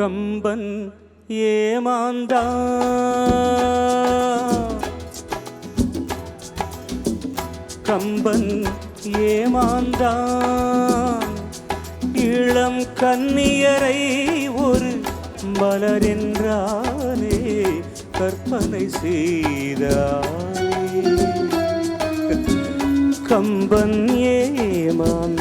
கம்பன் ஏமாந்தா கம்பன் ஏமாந்தான். இளம் கன்னியரை ஒரு மலரென்றானே கற்பனை செய்தானே கம்பன் ஏமாந்தான்.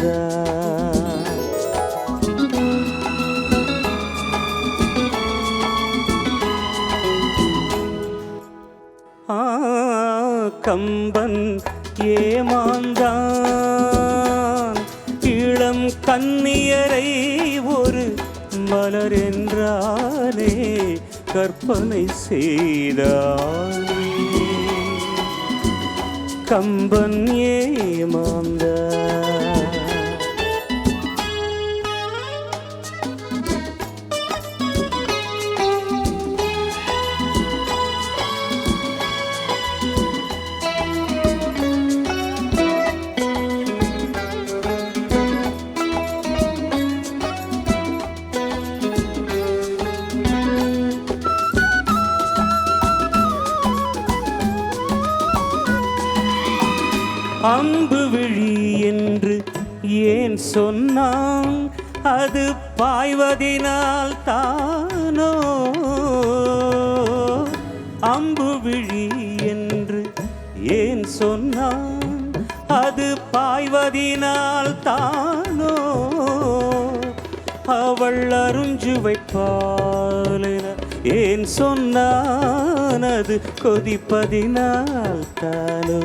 கம்பன் ஏமாந்தான். இளம் கன்னியரை ஒரு மலர் என்றானே கற்பனை செய்தான் கம்பன் ஏமாந்தான் அம்பு விழி என்று ஏன் சொன்னான்? அது பாய்வதினால் தானோ? அம்பு விழி என்று ஏன் சொன்னான்? அது பாய்வதினால் தானோ? அவள் அருஞ்சு வைப்பாளென ஏன் சொன்னான்? அது கொதிப்பதினால் தானோ?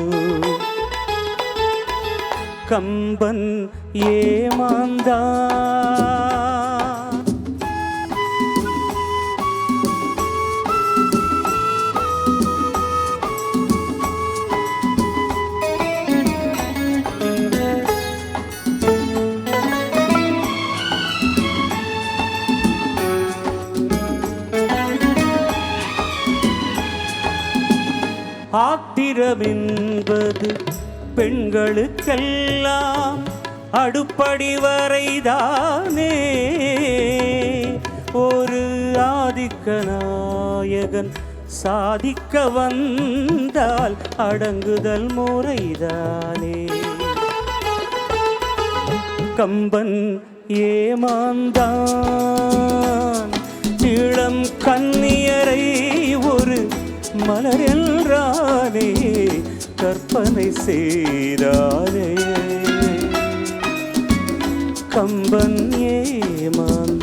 கம்பன் ஏமாந்தா. ஆத்திரமென்பது பெண்களுக்கெல்லாம் அடுப்படி வரைதானே. ஒரு ஆதிக்க நாயகன் சாதிக்க வந்தால் அடங்குதல் முறைதானே. கம்பன் ஏமாந்தான். இளம் கண்ணியரை ஒரு மலரென்றானே கற்பனை செய்தாரே கம்பன் ஏமான்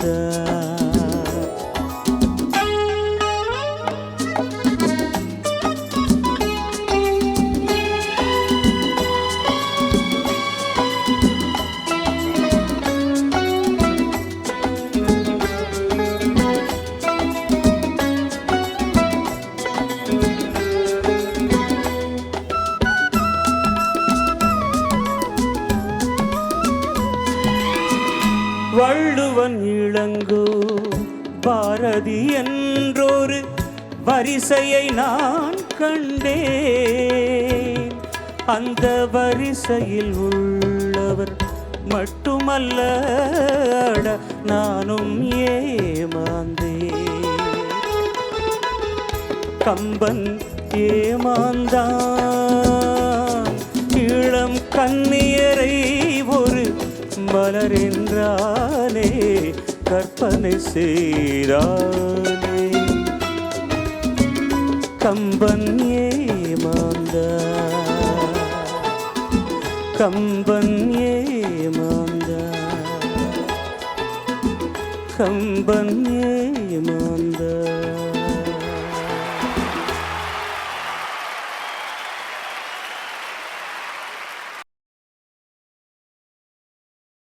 வள்ளுவன் இளங்கோ பாரதி என்றொரு வரிசையை நான் கண்டேன். அந்த வரிசையில் உள்ளவர் மட்டுமல்ல நானும் ஏமாந்தேன். கம்பன் ஏமாந்தான் இளம் கண்ணியரை மலரென்றானே கற்பனை செய்தானே. கம்பன் ஏமாந்தான் கம்பன் ஏமாந்தான் கம்பன் ஏமாந்தா